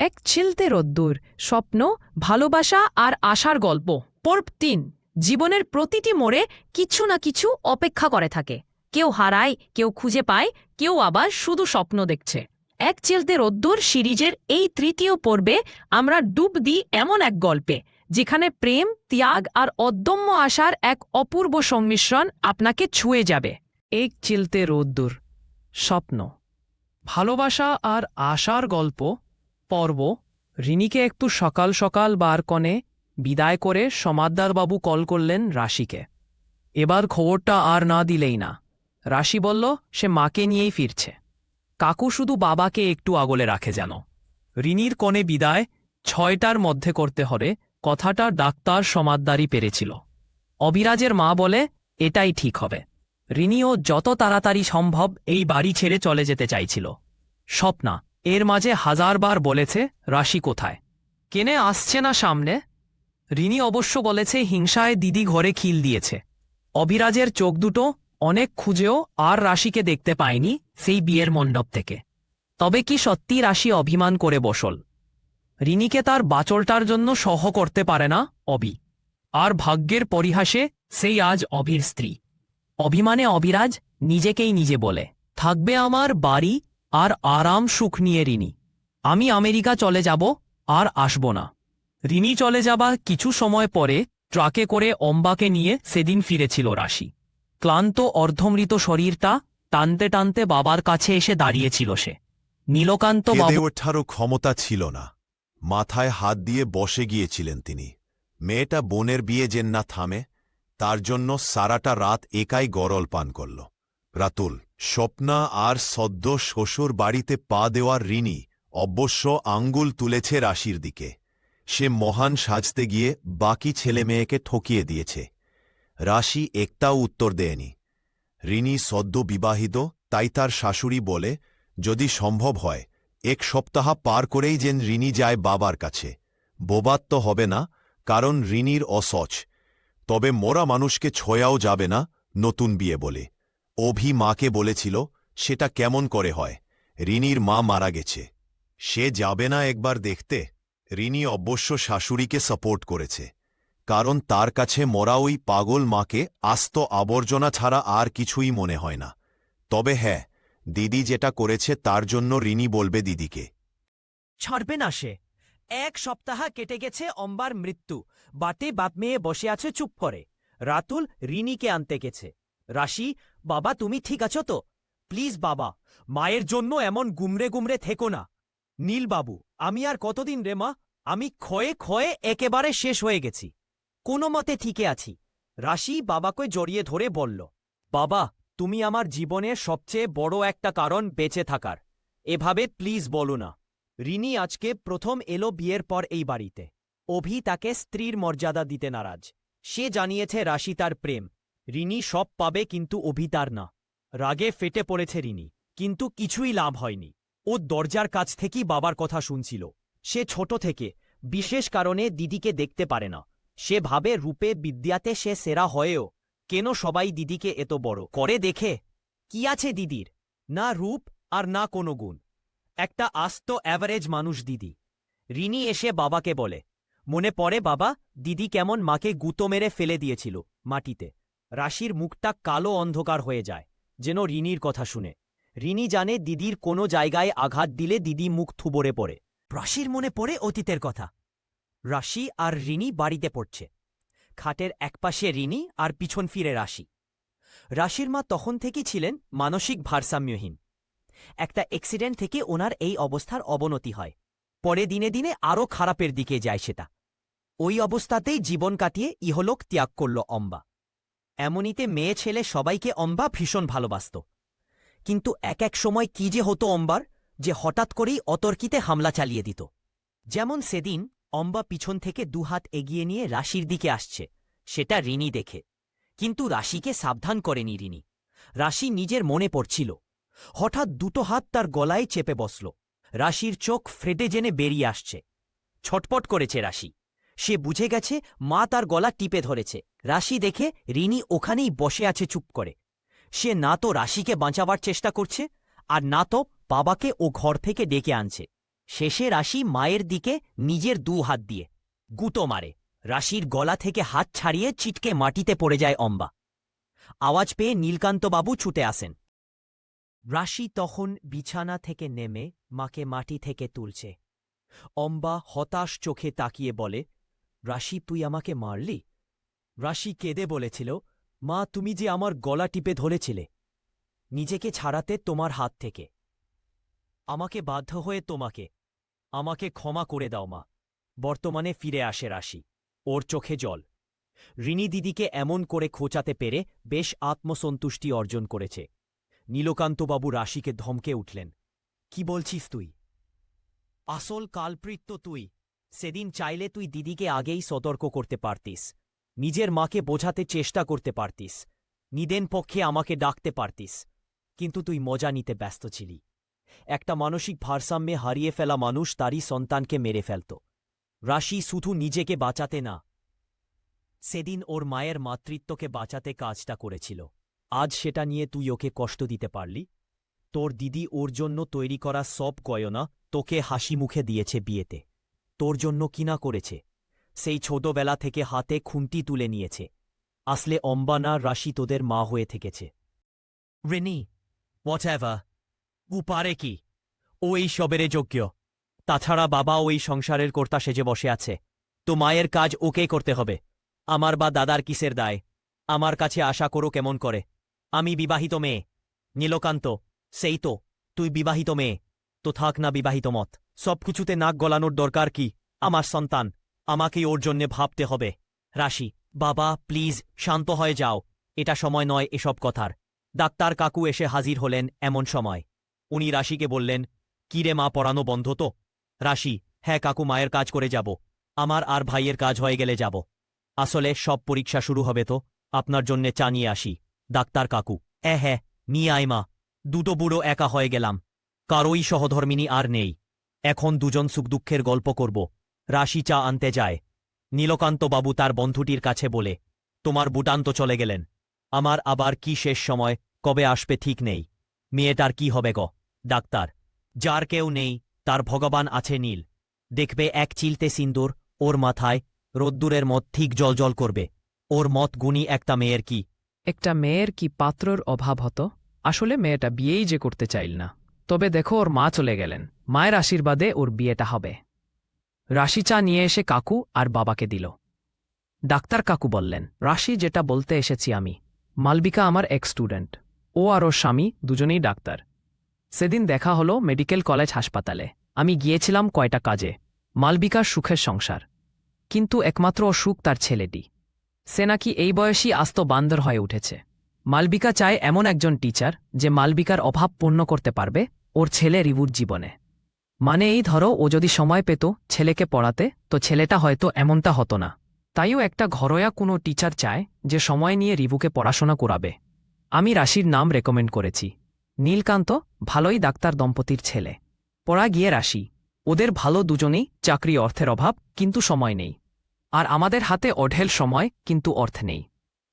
এক ছিলতে রোদ্দুর, স্বপ্ন, ভালোবাসা আর আশার গল্প। পর্ব তিন, জীবনের প্রতিটি মোড়ে কিছু না কিছু অপেক্ষা করে থাকে। কেউ হারায়, কেউ খুঁজে পায়, কেউ আবার শুধু স্বপ্ন দেখছে। এক চিলতে রোদ্দুর সিরিজের এই তৃতীয় পর্বে আমরা ডুব দিই এমন এক গল্পে, যেখানে প্রেম, ত্যাগ আর অদম্য আশার এক অপূর্ব সংমিশ্রণ আপনাকে ছুঁয়ে যাবে। এক চিলতে রোদ্দুর, স্বপ্ন, ভালোবাসা আর আশার গল্প পর্ব, রিনিকে একটু সকাল সকাল বার কনে বিদায় করে সমাদ্দারবাবু কল করলেন রাশিকে। এবার খবরটা আর না দিলেই না। রাশি বলল, সে মাকে নিয়েই ফিরছে। কাকু শুধু বাবাকে একটু আগলে রাখে যেন। রিনির কনে বিদায় ছয়টার মধ্যে করতে হবে কথাটা ডাক্তার সমাদদারি পেরেছিল। অবিরাজের মা বলে, এটাই ঠিক হবে। রিনিও যত তাড়াতাড়ি সম্ভব এই বাড়ি ছেড়ে চলে যেতে চাইছিল। স্বপ্না এর মাঝে হাজারবার বলেছে, রাশি কোথায়? কেনে আসছে না সামনে? রিনি অবশ্য বলেছে, হিংসায় দিদি ঘরে খিল দিয়েছে। অবিরাজের চোখ দুটো অনেক খুঁজেও আর রাশিকে দেখতে পায়নি সেই বিয়ের মণ্ডপ থেকে। তবে কি সত্যি রাশি অভিমান করে বসল? রিনিকে তার বাচলটার জন্য সহ করতে পারে না অবি। আর ভাগ্যের পরিহাসে সেই আজ অভির স্ত্রী। অভিমানে অবিরাজ নিজেকেই নিজে বলে, থাকবে আমার বাড়ি আর আরাম সুখ নিয়ে রিনি। আমি আমেরিকা চলে যাব আর আসব না। রিনি চলে যাবার কিছু সময় পরে ট্রাকে করে অম্বাকে নিয়ে সেদিন ফিরেছিল রাশি। ক্লান্ত অর্ধমৃত শরীরটা টানতে টানতে বাবার কাছে এসে দাঁড়িয়েছিল সে। নীলকান্ত ওঠারও ক্ষমতা ছিল না। মাথায় হাত দিয়ে বসে গিয়েছিলেন তিনি। মেয়েটা বোনের বিয়ে যেন না থামে তার জন্য সারাটা রাত একাই গরল পান করল। রাতুল স্বপ্না আর সদ্য শ্বশুর বাড়িতে পা দেওয়ার ঋণী অবশ্য আঙ্গুল তুলেছে রাশির দিকে। সে মহান সাজতে গিয়ে বাকি ছেলে মেয়েকে ঠকিয়ে দিয়েছে। রাশি একটাও উত্তর দেয়নি। ঋণী সদ্য বিবাহিত, তাই তার শাশুড়ি বলে, যদি সম্ভব হয়, এক সপ্তাহ পার করেই যেন ঋণী যায় বাবার কাছে। বোবাত তো হবে না, কারণ ঋণীর অসচ। তবে মোরা মানুষকে ছোঁয়াও যাবে না, নতুন বিয়ে বলে। অভি মাকে বলেছিল, সেটা কেমন করে হয়? ঋণীর মা মারা গেছে। সে যাবে না একবার দেখতে? ঋণী অবশ্য শাশুড়িকে সাপোর্ট করেছে। কারণ তার কাছে মরা ওই পাগল মাকে আস্ত আবর্জনা ছাড়া আর কিছুই মনে হয় না। তবে হ্যাঁ দিদি যেটা করেছে তার জন্য ঋণী বলবে দিদিকে। ছাড়বে না সে। এক সপ্তাহ কেটে গেছে অম্বার মৃত্যু। বাটে বাপ মেয়ে বসে আছে চুপ করে। রাতুল রিনিকে আনতে গেছে। রাশি, বাবা, তুমি ঠিক আছো তো? প্লিজ, বাবা, মায়ের জন্য এমন গুমরে গুমরে থেকো না। নীলবাবু আমি আর কতদিন রে মা? আমি ক্ষয়ে ক্ষয়ে একেবারে শেষ হয়ে গেছি। কোনো মতে ঠিকে আছি। রাশি বাবাকে জড়িয়ে ধরে বলল, বাবা, তুমি আমার জীবনের সবচেয়ে বড় একটা কারণ বেঁচে থাকার। এভাবে প্লিজ বলো না। রিনি আজকে প্রথম এলো বিয়ের পর এই বাড়িতে। অভি তাকে স্ত্রীর মর্যাদা দিতে নারাজ। সে জানিয়েছে রাশি তার প্রেম। রিনি সব পাবে কিন্তু অভি তার না। রাগে ফেটে পড়েছে রিনি, কিন্তু কিছুই লাভ হয়নি। ও দরজার কাছ থেকেই বাবার কথা শুনছিল। সে ছোট থেকে, বিশেষ কারণে দিদিকে দেখতে পারে না। সে ভাবে রূপে বিদ্যাতে সে সেরা হয়েও, কেন সবাই দিদিকে এত বড় করে দেখে? কি আছে দিদির? না রূপ আর না কোনো গুণ। একটা আস্ত অ্যাভারেজ মানুষ দিদি। রিনি এসে বাবাকে বলে, মনে পড়ে বাবা, দিদি কেমন মাকে গুঁতো মেরে ফেলে দিয়েছিল মাটিতে। রাশির মুখটা কালো অন্ধকার হয়ে যায়, যেন রিনির কথা শুনে। রিনি জানে দিদির কোনো জায়গায় আঘাত দিলে দিদি মুখ থুবড়ে পড়ে। রাশির মনে পড়ে অতীতের কথা। রাশি আর রিনি বাড়িতে পড়ছে। খাটের একপাশে রিনি আর পিছন ফিরে রাশি। রাশির মা তখন থেকেই ছিলেন মানসিক ভারসাম্যহীন। একটা অ্যাক্সিডেন্ট থেকে ওনার এই অবস্থার অবনতি হয়। পরে দিনে দিনে আরও খারাপের দিকে যায় সেটা। ওই অবস্থাতেই জীবন কাটিয়ে ইহলোক ত্যাগ করল অম্বা। এমনিতে মেয়ে ছেলে সবাইকে অম্বা ভীষণ ভালোবাসত। কিন্তু এক এক সময় কি যে হতো অম্বার, যে হঠাৎ করেই অতর্কিতে হামলা চালিয়ে দিত। যেমন সেদিন অম্বা পিছন থেকে দুহাত এগিয়ে নিয়ে রাশির দিকে আসছে, সেটা রিনি দেখে। কিন্তু রাশিকে সাবধান করেনি রিনি। রাশি নিজের মনে পড়ছিল। হঠাৎ দুটো হাত তার গলায় চেপে বসল। রাশির চোখ ফ্রেটে জেনে বেরিয়ে আসছে। ছটপট করেছে রাশি। সে বুঝে গেছে মা তার গলা টিপে ধরেছে। রাশি দেখে রিনি ওখানেই বসে আছে চুপ করে। সে না তো রাশিকে বাঁচাবার চেষ্টা করছে, আর না তো বাবাকে ও ঘর থেকে ডেকে আনছে। শেষে রাশি মায়ের দিকে নিজের দু হাত দিয়ে গুঁতো মারে। রাশির গলা থেকে হাত ছাড়িয়ে চিটকে মাটিতে পড়ে যায় অম্বা। আওয়াজ পেয়ে নীলকান্তবাবু ছুটে আসেন। রাশি তখন বিছানা থেকে নেমে মাকে মাটি থেকে তুলছে। অম্বা হতাশ চোখে তাকিয়ে বলে রাশি, তুই আমাকে মারলি? রাশি কেঁদে বলেছিল, মা, তুমি যে আমার গলা টিপে ধরেছিলে, নিজেকে ছাড়াতে তোমার হাত থেকে। আমাকে বাধ্য হয়ে তোমাকে, আমাকে ক্ষমা করে দাও, মা। বর্তমানে ফিরে আসে রাশি, ওর চোখে জল। রিনি দিদিকে এমন করে খোঁচাতে পেরে বেশ আত্মসন্তুষ্টি অর্জন করেছে। নীলকান্তবাবু রাশিকে ধমকে উঠলেন, কি বলছিস তুই? আসল কালপ্রিত তুই। সেদিন চাইলে তুই দিদিকে আগেই সতর্ক করতে পারতিস। নিজের মাকে বোঝাতে চেষ্টা করতে পারতিস। নিদেন পক্ষে আমাকে ডাকতে পারতিস। কিন্তু তুই মজা নিতে ব্যস্ত ছিলি। একটা মানসিক ভারসাম্যে হারিয়ে ফেলা মানুষ তারই সন্তানকে মেরে ফেলত। রাশি শুধু নিজেকে বাঁচাতে না, সেদিন ওর মায়ের মাতৃত্বকে বাঁচাতে কাজটা করেছিল। আজ সেটা নিয়ে তুই ওকে কষ্ট দিতে পারলি? তোর দিদি ওর জন্য তৈরি করা সব গয়না তোকে হাসি মুখে দিয়েছে বিয়েতে। তোর জন্য কিনা করেছে। সেই ছোটবেলা থেকে হাতে খুন্তি তুলে নিয়েছে। আসলে অম্বা না রাশি তোদের মা হয়ে থেকেছে। রেনি হোয়াট এভার ও পারে কি? ও এই সবেরে যোগ্য। তাছাড়া বাবা ওই সংসারের কর্তা সেজে বসে আছে। তো মায়ের কাজ ওকে করতে হবে। আমার বা দাদার কিসের দায়? আমার কাছে আশা করো কেমন করে। আমি বিবাহিত মেয়ে। নীলকান্ত, সেই তো, তুই বিবাহিত মেয়ে। তো থাক না বিবাহিত মত। সব কিছুতে নাক গলানোর দরকার কি? আমার সন্তান, আমাকেই ওর জন্যে ভাবতে হবে। রাশি, বাবা, প্লিজ, শান্ত হয়ে যাও। এটা সময় নয় এসব কথার। ডাক্তার কাকু এসে হাজির হলেন এমন সময়। উনি রাশিকে বললেন কিরে মা, পড়ানো বন্ধ তো? রাশি হ্যাঁ কাকু, মায়ের কাজ করে যাব। আমার আর ভাইয়ের কাজ হয়ে গেলে যাব। আসলে সব পরীক্ষা শুরু হবে তো? আপনার জন্যে চা নিয়ে আসি। ডাক্তার কাকু, এ হ্যাঁ নিয়ে আয় মা। দুটো বুড়ো একা হয়ে গেলাম। কারোই সহধর্মিনী আর নেই। এখন দুজন সুখদুঃখের গল্প করব। রাশি চা আনতে যায়। নীলকান্তবাবু তার বন্ধুটির কাছে বলে, তোমার বুটান্ত চলে গেলেন। আমার আবার কি শেষ সময়? কবে আসবে ঠিক নেই। মেয়েটার কি হবে গ? ডাক্তার, যার কেউ নেই, তার ভগবান আছে নীল। দেখবে এক চিলতে সিন্দুর, ওর মাথায় রোদ্দুরের মত ঠিক জলজল করবে। ওর মত গুণী একটা মেয়ের কি? একটা মেয়ের কি পাত্রর অভাব হতো? আসলে মেয়েটা বিয়েই যে করতে চাইল না। তবে দেখো ওর মা চলে গেলেন। মায়ের আশীর্বাদে ওর বিয়েটা হবে। রাশি চা নিয়ে এসে কাকু আর বাবাকে দিল। ডাক্তার কাকু বললেন, রাশি, যেটা বলতে এসেছি আমি, মালবিকা আমার এক স্টুডেন্ট ও আর ওর স্বামী দুজনেই ডাক্তার। সেদিন দেখা হলো মেডিকেল কলেজ হাসপাতালে। আমি গিয়েছিলাম কয়টা কাজে, মালবিকার সুখের সংসার। কিন্তু একমাত্র অসুখ তার ছেলেটি। সে নাকি এই বয়সী আস্ত বান্দর হয়ে উঠেছে। মালবিকা চায় এমন একজন টিচার যে মালবিকার অভাব পূর্ণ করতে পারবে ওর ছেলে রিবুর জীবনে। মানে এই ধরো ও যদি সময় পেত ছেলেকে পড়াতে, তো ছেলেটা হয়তো এমনটা হতো না। তাইও একটা ঘরোয়া কোনো টিচার চায় যে সময় নিয়ে রিবুকে পড়াশোনা করাবে। আমি রাশির নাম রেকমেন্ড করেছি। নীলকান্ত ভালোই ডাক্তার দম্পতির ছেলে। পড়া গিয়ে রাশি। ওদের ভালো দুজনেই চাকরি অর্থের অভাব, কিন্তু সময় নেই। আর আমাদের হাতে অঢেল সময়, কিন্তু অর্থ নেই।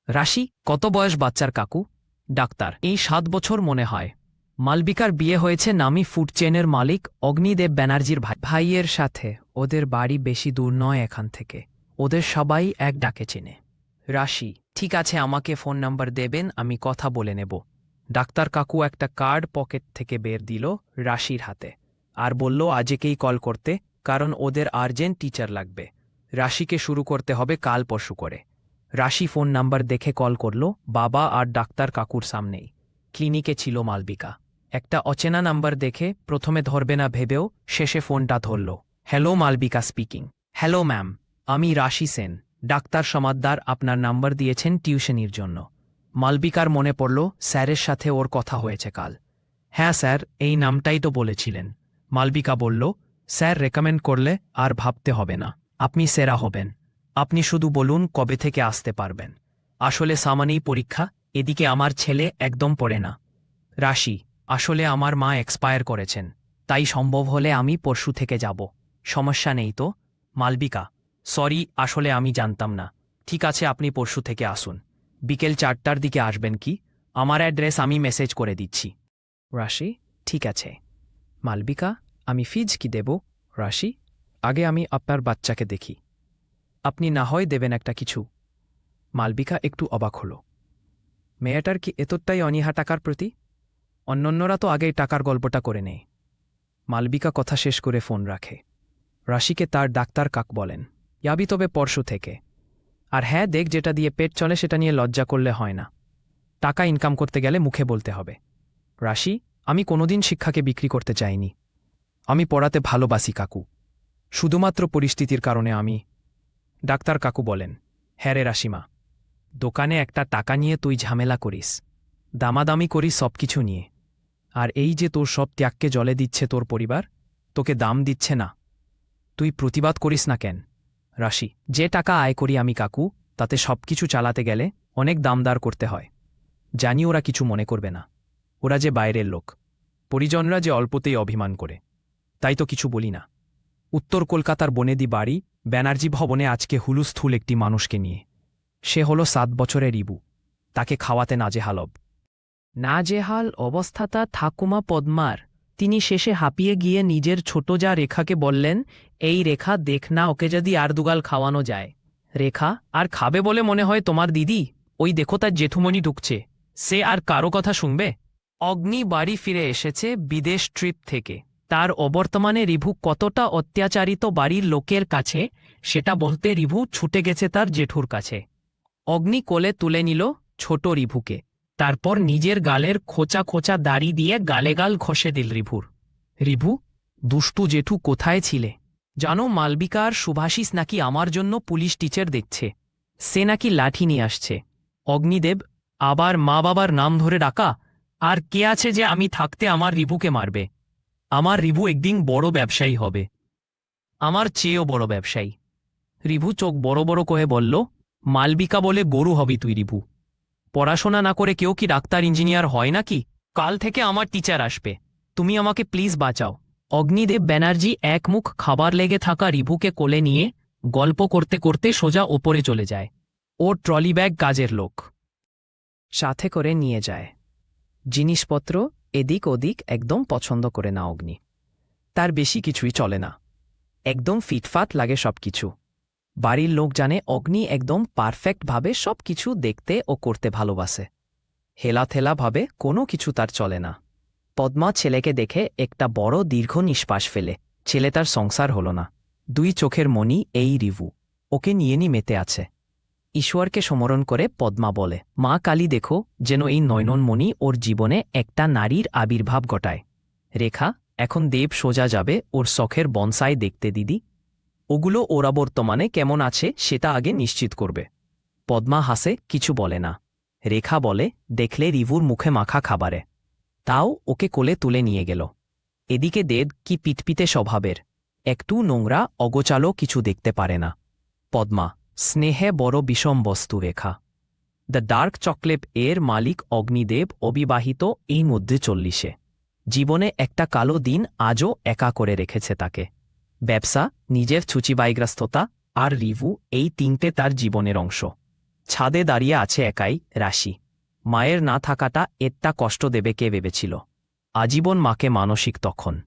রাশি, কত বয়স বাচ্চার কাকু? ডাক্তার, এই সাত বছর মনে হয়। মালবিকার বিয়ে হয়েছে নামি ফুড চেনের মালিক অগ্নিদেব ব্যানার্জির ভাই। ভাইয়ের সাথে, ওদের বাড়ি বেশি দূর নয় এখান থেকে। ওদের সবাই এক ডাকে চেনে। রাশি, ঠিক আছে, আমাকে ফোন নাম্বার দেবেন, আমি কথা বলে নেব। ডাক্তার কাকু একটা কার্ড পকেট থেকে বের দিল রাশির হাতে আর বলল আজকেই কল করতে, কারণ ওদের আর্জেন্ট টিচার লাগবে। রাশিকে শুরু করতে হবে কাল পরশু করে। রাশি ফোন নাম্বার দেখে কল করল বাবা আর ডাক্তার কাকুর সামনেই। ক্লিনিকে ছিল মালবিকা। একটা অচেনা নাম্বার দেখে প্রথমে ধরবে না ভেবেও শেষে ফোনটা ধরল। Hello, Malabika speaking. Hello, ma'am. আমি রাশি সেন। ডাক্তার সমাদ্দার আপনার নাম্বার দিয়েছেন টিউশনির জন্য। মালবিকার মনে পড়ল স্যারের সাথে ওর কথা হয়েছে কাল। হ্যাঁ স্যার, এই নামটাই তো বলেছিলেন। মালবিকা বলল, স্যার, রেকমেন্ড করলে আর ভাবতে হবে না। আপনি সেরা হবেন। আপনি শুধু বলুন কবে থেকে আসতে পারবেন। আসলে সামানেই পরীক্ষা, এদিকে আমার ছেলে একদম পড়ে না। রাশি, আসলে আমার মা এক্সপায়ার করেছেন, তাই সম্ভব হলে আমি পরশু থেকে যাব। সমস্যা নেই তো? মালবিকা, সরি, আসলে আমি জানতাম না। ঠিক আছে, আপনি পরশু থেকে আসুন। বিকেল চারটার দিকে আসবেন কি? আমার অ্যাড্রেস আমি মেসেজ করে দিচ্ছি। রাশি, ঠিক আছে। মালবিকা, আমি ফিজ কি দেব? রাশি, আগে আমি আপনার বাচ্চাকে দেখি। আপনি না হয় দেবেন একটা কিছু। মালবিকা একটু অবাক হল। মেয়েটার কি এতটাই অনীহা টাকার প্রতি? অন্যন্যরা তো আগেই টাকার গল্পটা করে নেয়। মালবিকা কথা শেষ করে ফোন রাখে। রাশিকে তার ডাক্তার কাক বলেন ইয়াবি তবে পরশু থেকে। আর হ্যাঁ দেখ যেটা দিয়ে পেট চলে সেটা নিয়ে লজ্জা করলে হয় না। টাকা ইনকাম করতে গেলে মুখে বলতে হবে। রাশি, আমি কোনোদিন শিক্ষাকে বিক্রি করতে চাইনি। আমি পড়াতে ভালোবাসি কাকু। শুধুমাত্র পরিস্থিতির কারণে আমি ডাক্তার কাকু বলেন হ্যাঁ রে রাশিমা, দোকানে একটা টাকা নিয়ে তুই ঝামেলা করিস, দামাদামি করিস সব কিছু নিয়ে। আর এই যে তোর সব ত্যাগকে জলে দিচ্ছে তোর পরিবার, তোকে দাম দিচ্ছে না। তুই প্রতিবাদ করিস না কেন? রাশি, যে টাকা আয় করি আমি কাকু, তাতে সব কিছু চালাতে গেলে অনেক দামদার করতে হয়। জানি ওরা কিছু মনে করবে না। ওরা যে বাইরের লোক। পরিজনরা যে অল্পতেই অভিমান করে। তাই তো কিছু বলি না। উত্তর কলকাতার বনেদি বাড়ি ব্যানার্জি ভবনে আজকে হুলুস্থুল একটি মানুষকে নিয়ে। সে হল সাত বছরের ইবু। তাকে খাওয়াতে নাজেহালব। নাজেহাল অবস্থাতা ঠাকুমা পদ্মার। তিনি শেষে হাঁপিয়ে গিয়ে নিজের ছোট যা রেখাকে বললেন, এই রেখা দেখ না, ওকে যদি আর দুগাল খাওয়ানো যায়। রেখা, আর খাবে বলে মনে হয় তোমার দিদি? ওই দেখো তার জেঠুমণি ঢুকছে। সে আর কারও কথা শুনবে? অগ্নি বাড়ি ফিরে এসেছে বিদেশ ট্রিপ থেকে। তার অবর্তমানে রিভু কতটা অত্যাচারিত বাড়ির লোকের কাছে, সেটা বলতে রিভু ছুটে গেছে তার জেঠুর কাছে। অগ্নি কোলে তুলে নিল ছোট রিভুকে। তারপর নিজের গালের খোঁচা খোঁচা দাড়ি দিয়ে গালে গাল ঘষে দিল রিভুর। রিভু, দুষ্টু জেঠু কোথায় ছিলে? জানো মালবিকা আর সুভাষিস নাকি আমার জন্য পুলিশ টিচার দেখছে। সে নাকি লাঠি নিয়ে আসছে। অগ্নিদেব, আবার মা বাবার নাম ধরে ডাকা, আর কে আছে যে আমি থাকতে আমার রিভুকে মারবে? আমার রিভু একদিন বড় ব্যবসায়ী হবে। আমার চেয়েও বড় ব্যবসায়ী। রিভু চোখ বড় বড় কহে বলল, মালবিকা বলে গরু হবি তুই রিভু। পড়াশোনা না করে কেউ কি ডাক্তার, ইঞ্জিনিয়ার হয় নাকি? কাল থেকে আমার টিচার আসবে। তুমি আমাকে প্লিজ বাঁচাও। অগ্নিদেব ব্যানার্জি এক মুখ খাবার লেগে থাকা রিভুকে কোলে নিয়ে গল্প করতে করতে সোজা ওপরে চলে যায়। ও ট্রলি ব্যাগ কাজের লোক। সাথে করে নিয়ে যায়। জিনিসপত্র এদিক ওদিক একদম পছন্দ করে না অগ্নি। তার বেশি কিছুই চলে না। একদম ফিটফাট লাগে সবকিছু। বাড়ির লোক জানে অগ্নি একদম পারফেক্টভাবে সব কিছু দেখতে ও করতে ভালোবাসে। হেলাথেলাভাবে কোনো কিছু তার চলে না। পদ্মা ছেলেকে দেখে একটা বড় দীর্ঘ নিঃশ্বাস ফেলে। ছেলে তার সংসার হল না। দুই চোখের মণি এই রিভু। ওকে নিয়ে নি মেতে আছে। ঈশ্বরকে সমরণ করে পদ্মা বলে। মা কালী দেখো, যেন এই নয়ননমণি ওর জীবনে একটা নারীর আবির্ভাব ঘটায়। রেখা, এখন দেব সোজা যাবে ওর শখের বনসাই দেখতে দিদি। ওগুলো ওরা বর্তমানে কেমন আছে সেটা আগে নিশ্চিত করবে। পদ্মা হাসে, কিছু বলে না। রেখা বলে, দেখলে রিভুর মুখে মাখা খাবারে। তাও ওকে কোলে তুলে নিয়ে গেল। এদিকে দেব কি পিটপিতে স্বভাবের। একটু নোংরা অগোচালো কিছু দেখতে পারে না। পদ্মা স্নেহে বড় বিষম বস্তু রেখা দ্য ডার্ক চকলেট এর মালিক অগ্নিদেব অবিবাহিত এই মধ্যে চল্লিশে। জীবনে একটা কালো দিন আজও একা করে রেখেছে তাকে। ব্যবসা, নিজের ছুচিবাইগ্রস্ততা আর রিভু এই তিনটে তার জীবনের অংশ। ছাদে দাঁড়িয়ে আছে একাই রাশি। মায়ের না থাকাটা এরটা কষ্ট দেবে কে ভেবেছিল। আজীবন মাকে মানসিক তখন।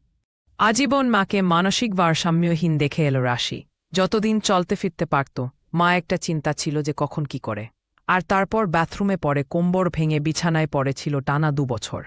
আজীবন মাকে মানসিক ভারসাম্যহীন দেখে এলো রাশি। যতদিন চলতে ফিরতে পারত। মা একটা চিন্তা ছিল যে কখন কি করে। আর তারপর বাথরুমে পড়ে, কোম্বর ভেঙে বিছানায় পড়েছিল টানা দু বছর।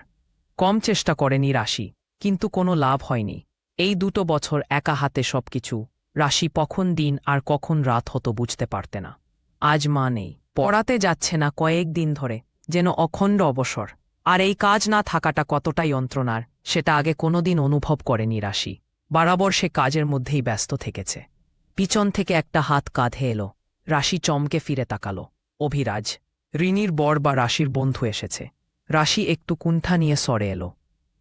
কম চেষ্টা করেনি রাশি, কিন্তু কোনো লাভ হয়নি। এই দুটো বছর একা হাতে সবকিছু, রাশি কখন দিন আর কখন রাত হতো বুঝতে পারতে না। আজ মা নেই, পড়াতে যাচ্ছে না কয়েক দিন ধরে, যেন অখণ্ড অবসর। আর এই কাজ না থাকাটা কতটাই যন্ত্রণার, সেটা আগে কোনোদিন অনুভব করেনি রাশি। বরাবর সে কাজের মধ্যেই ব্যস্ত থেকেছে। পিছন থেকে একটা হাত কাঁধে এলো। রাশি চমকে ফিরে তাকালো। অভিরাজ ঋণীর বর বা রাশির বন্ধু এসেছে। রাশি একটু কুণ্ঠা নিয়ে সরে এলো।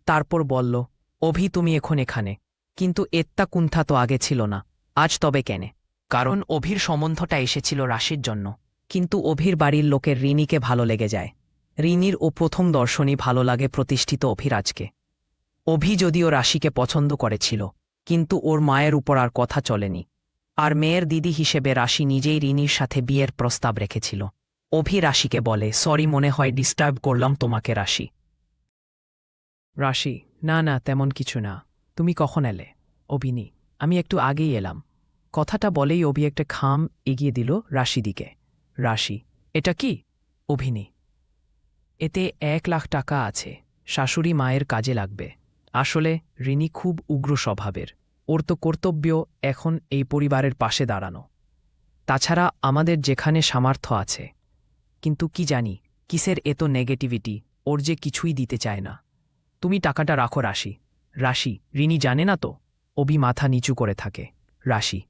তারপর বলল, অভি, তুমি এখন এখানে। কিন্তু এত্তা কুণ্ঠা তো আগে ছিল না। আজ তবে কেনে? কারণ অভির সম্বন্ধটা এসেছিল রাশির জন্য। কিন্তু অভির বাড়ির লোকের ঋণীকে ভালো লেগে যায়। ঋণীর ও প্রথম দর্শনই ভালো লাগে প্রতিষ্ঠিত অভিরাজকে। অভি যদিও রাশিকে পছন্দ করেছিল, কিন্তু ওর মায়ের উপর আর কথা চলেনি। আর মেয়ের দিদি হিসেবে রাশি নিজেই ঋণীর সাথে বিয়ের প্রস্তাব রেখেছিল। অভি রাশিকে বলে, সরি, মনে হয় ডিস্টার্ব করলাম তোমাকে, রাশি। রাশি, না না, তেমন কিছু না। তুমি কখন এলে? অভিনী, আমি একটু আগেই এলাম। কথাটা বলেই অভি একটা খাম এগিয়ে দিল রাশি দিকে। রাশি, এটা কি? অভিনী, এতে এক লাখ টাকা আছে। শাশুড়ি মায়ের কাজে লাগবে। আসলে রিনি খুব উগ্র স্বভাবের। ওর তো কর্তব্য এখন এই পরিবারের পাশে দাঁড়ানো। তাছাড়া আমাদের যেখানে সামর্থ্য আছে। কিন্তু কি জানি, কিসের এত নেগেটিভিটি, ওর যে কিছুই দিতে চায় না। তুমি টাকাটা রাখো রাশি। রাশি, রিনি জানে না তো? অবি মাথা নিচু করে থাকে। রাশি,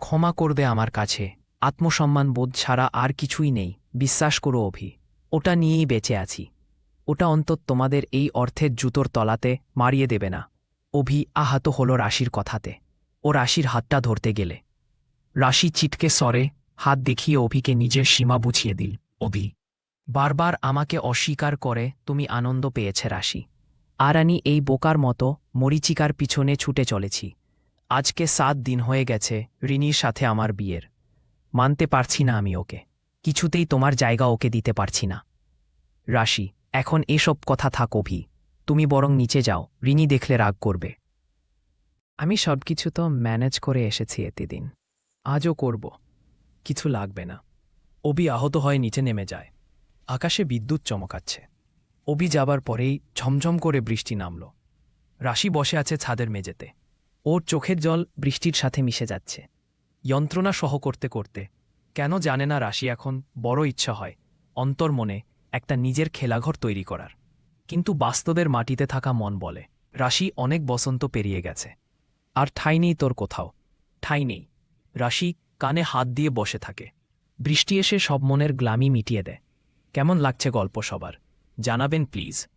ক্ষমা করবে আমার কাছে। আত্মসম্মান বোধ ছাড়া আর কিছুই নেই। বিশ্বাস করো অভি, ওটা নিয়েই বেঁচে আছি। ওটা অন্তত তোমাদের এই অর্থের জুতোর তলাতে মারিয়ে দেবে না। অভি আহত হল রাশির কথাতে। ও রাশির হাতটা ধরতে গেলে। রাশি চিটকে সরে হাত দেখিয়ে অভিকে নিজের সীমা বুঝিয়ে দিল, অভি, বারবার আমাকে অস্বীকার করে, তুমি আনন্দ পেয়েছে রাশি। আর আমি এই বোকার মতো মরিচিকার পিছনে ছুটে চলেছি। আজকে সাত দিন হয়ে গেছে, রিনির সাথে আমার বিয়ের। মানতে পারছি না আমি ওকে। কিছুতেই তোমার জায়গা ওকে দিতে পারছি না। রাশি, এখন এসব কথা থাক অভি। তুমি বরং নিচে যাও, রিনি দেখলে রাগ করবে। আমি সবকিছু তো ম্যানেজ করে এসেছি এতদিন। আজও করব। কিছু লাগবে না। অবি আহত হয়ে নিচে নেমে যায়। আকাশে বিদ্যুৎ চমকাচ্ছে। অবি যাবার পরেই ঝমঝম করে বৃষ্টি নামল। রাশি বসে আছে ছাদের মেঝেতে। ওর চোখের জল বৃষ্টির সাথে মিশে যাচ্ছে। যন্ত্রণা সহ করতে করতে, কেন জানে না রাশি এখন বড় ইচ্ছা হয়, অন্তর্মনে একটা নিজের খেলাঘর তৈরি করার। কিন্তু বাস্তবের মাটিতে থাকা মন বলে। রাশি অনেক বসন্ত পেরিয়ে গেছে। আর ঠাই নেই তোর কোথাও। ঠাই নেই। রাশি কানে হাত দিয়ে বসে থাকে। বৃষ্টি এসে সব মনের গ্লামি মিটিয়ে দেয়। কেমন লাগছে গল্প সবার। জানাবেন প্লিজ।